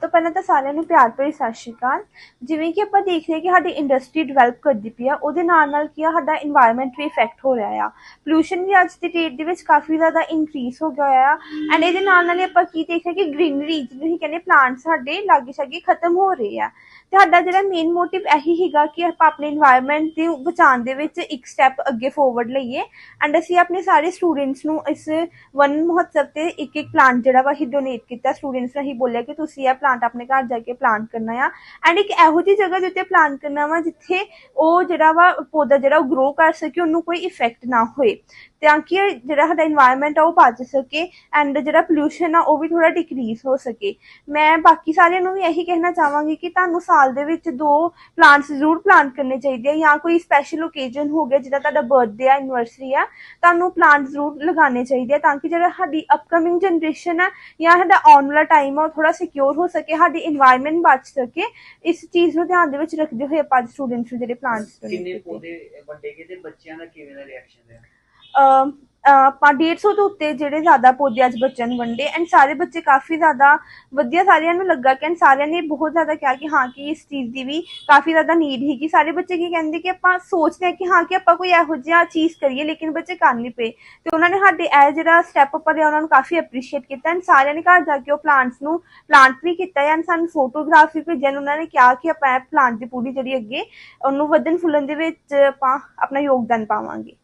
ਤੋਂ ਪਹਿਲਾਂ ਤਾਂ ਸਾਰਿਆਂ ਨੂੰ ਪਿਆਰ ਭਰੀ ਸਤਿ ਸ਼੍ਰੀ ਅਕਾਲ। ਜਿਵੇਂ ਕਿ ਆਪਾਂ ਦੇਖ ਰਹੇ ਕਿ ਸਾਡੀ ਇੰਡਸਟਰੀ ਡਿਵੈਲਪ ਕਰਦੀ ਪਈ ਆ, ਉਹਦੇ ਨਾਲ ਨਾਲ ਕੀ ਆ, ਸਾਡਾ এনवायरमेंट ਵੀ ਇਫੈਕਟ ਹੋ ਰਿਹਾ ਆ। ਪੋਲੂਸ਼ਨ ਵੀ ਅੱਜ ਦੀ ਡੇਟ ਦੇ ਵਿੱਚ ਕਾਫੀ ਜ਼ਿਆਦਾ ਇਨਕਰੀਸ ਹੋ ਗਿਆ ਆ। ਐਂਡ ਇਹਦੇ ਨਾਲ ਨਾਲ ਆਪਾਂ ਕੀ ਦੇਖ ਰਹੇ ਕਿ ਗ੍ਰੀਨਰੀ ਜਿਹਨੂੰ ਹੀ ਕਹਿੰਦੇ ਪਲਾਂਟ ਸਾਡੇ ਲਾਗੇ ਸਾਗੇ ਖਤਮ ਹੋ ਰਹੇ ਆ। ਤੇ ਸਾਡਾ ਜਿਹੜਾ ਮੇਨ ਮੋਟਿਵ ਇਹੀ ਹੈਗਾ ਕਿ ਆਪਾਂ ਆਪਣੇ এনवायरमेंट ਦੀ ਬਚਾਉਣ ਦੇ ਵਿੱਚ ਇੱਕ ਸਟੈਪ ਅੱਗੇ ਫੋਰਵਰਡ ਲਈਏ। ਐਂਡ ਅਸੀਂ ਆਪਣੇ ਸਾਰੇ ਸਟੂਡੈਂਟਸ ਨੂੰ ਇਸ ਵਨ ਮਹੋਤਸਵ ਤੇ ਇੱਕ ਇੱਕ ਪਲਾਂਟ ਜਿਹੜਾ ਵਾ ਹੀ ਡੋਨੇਟ ਕੀਤਾ। ਸਟੂਡੈਂਟਸ ਨੇ ਹੀ ਬੋਲਿਆ ਕਿ ਤੁਸੀਂ ਇਹ ਪਲਾਂਟ ਆਪਣੇ ਘਰ ਜਾ ਕੇ ਪਲਾਂਟ ਕਰਨਾ ਆ। ਐਂਡ ਇੱਕ ਇਹੋ ਜਿਹੀ ਜਗ੍ਹਾ ਦੇ ਉੱਤੇ ਪਲਾਂਟ ਕਰਨਾ ਵਾ, ਜਿੱਥੇ ਉਹ ਜਿਹੜਾ ਵਾ ਪੌਦਾ ਜਿਹੜਾ ਉਹ ਗਰੋ ਕਰ ਸਕੇ, ਉਹਨੂੰ ਕੋਈ ਇਫੈਕਟ ਨਾ ਹੋਏ। ਤਾਂ ਕਿ ਜਿਹੜਾ ਸਾਡਾ এনवायरमेंट ਆ ਉਹ ਬਚ ਸਕੇ ਐਂਡ ਜਿਹੜਾ ਪੋਲੂਸ਼ਨ ਆ ਉਹ ਵੀ ਥੋੜਾ ਡਿਕਰੀਜ਼ ਹੋ ਸਕੇ। ਮੈਂ ਬਾਕੀ ਸਾਰਿਆਂ ਨੂੰ ਵੀ ਇਹੀ ਕਹਿਣਾ ਚਾਹਾਂਗੀ ਕਿ ਤੁਹਾਨੂੰ ਸਾਲ ਦੇ ਵਿੱਚ ਦੋ ਪਲਾਂਟਸ ਜ਼ਰੂਰ ਪਲਾਂਟ ਕਰਨੇ ਚਾਹੀਦੇ ਆ ਜਾਂ ਕੋਈ ਸਪੈਸ਼ਲ ਓਕੇਜ਼ਨ ਹੋ ਗਿਆ ਜਿੱਦਾਂ ਤੁਹਾਡਾ ਬਰਥਡੇ ਆ ਐਨੀਵਰਸਰੀ ਆ ਤੁਹਾਨੂੰ ਪਲਾਂਟ ਜ਼ਰੂਰ ਲਗਾਉਣੇ ਚਾਹੀਦੇ ਆ ਤਾਂ ਕਿ ਜਿਹੜਾ ਸਾਡੀ ਅਪਕਮਿੰਗ ਜਨਰੇਸ਼ਨ ਆ ਜਾਂ ਸਾਡਾ ਆਉਣ ਵਾਲਾ ਟਾਈਮ ਆ ਥੋੜਾ ਸਿਕਿਉਰ ਹੋ ਸਕੇ ਸਾਡੀ এনवायरमेंट ਬਚ ਸਕੇ। ਇਸ ਚੀਜ਼ ਨੂੰ ਧਿਆਨ ਦੇ ਵਿੱਚ ਰੱਖਦੇ ਹੋਏ ਆਪਾਂ ਸਟੂਡੈਂਟਸ ਨੂੰ ਜਿਹੜੇ ਪਲਾਂਟਸ ਕਿੰਨੇ ਪੌਦੇ ਵੱਡੇ ਕਿਤੇ ਬੱਚਿਆਂ ਦਾ ਕਿਵੇਂ ਦਾ ਰਿਐਕਸ਼ਨ ਹੈ ਆਪਾਂ 150 ਤੋਂ ਉੱਤੇ ਜਿਹੜੇ ਜ਼ਿਆਦਾ ਪੌਦੇ ਅੱਜ ਬੱਚਿਆਂ ਨੂੰ ਵੰਡੇ ਐਂਡ ਸਾਰੇ ਬੱਚੇ ਕਾਫੀ ਜ਼ਿਆਦਾ ਵਧੀਆ ਸਾਰਿਆਂ ਨੂੰ ਲੱਗਾ ਕਿ ਐਂਡ ਸਾਰਿਆਂ ਨੇ ਬਹੁਤ ਜ਼ਿਆਦਾ ਕਿਹਾ ਕਿ ਹਾਂ ਕਿ ਇਸ ਚੀਜ਼ ਦੀ ਵੀ ਕਾਫੀ ਜ਼ਿਆਦਾ ਨੀਡ ਹੈਗੀ ਸਾਰੇ ਬੱਚੇ ਕੀ ਕਹਿੰਦੇ ਕਿ ਆਪਾਂ ਸੋਚਦੇ ਹਾਂ ਕਿ ਹਾਂ ਕਿ ਆਪਾਂ ਕੋਈ ਇਹੋ ਜਿਹਾ ਚੀਜ਼ ਕਰੀਏ ਲੇਕਿਨ ਬੱਚੇ ਕਰ ਨਹੀਂ ਪਏ। ਤੇ ਉਹਨਾਂ ਨੇ ਸਾਡੇ ਇਹ ਜਿਹੜਾ ਸਟੈਪ ਉੱਪਰ ਲਿਆ, ਉਹਨਾਂ ਨੂੰ ਕਾਫੀ ਅਪਰੀਸ਼ੀਏਟ ਕੀਤਾ ਐਂਡ ਸਾਰਿਆਂ ਨੇ ਘਰ ਜਾ ਕੇ ਉਹ ਪਲਾਂਟਸ ਨੂੰ ਪਲਾਂਟ ਵੀ ਕੀਤਾ ਐਂਡ ਸਾਨੂੰ ਫੋਟੋਗ੍ਰਾਫ ਵੀ ਭੇਜਣ ਉਹਨਾਂ ਨੇ ਕਿਹਾ ਕਿ ਆਪਾਂ ਇਹ ਪਲਾਂਟ ਦੀ ਪੂਰੀ ਜਿਹੜੀ ਅੱਗੇ ਉਹਨੂੰ ਵਧਣ ਫੁੱਲਣ ਦੇ ਵਿੱਚ ਆਪਾਂ ਆਪਣਾ ਯੋਗਦਾਨ ਪਾਵਾਂਗੇ।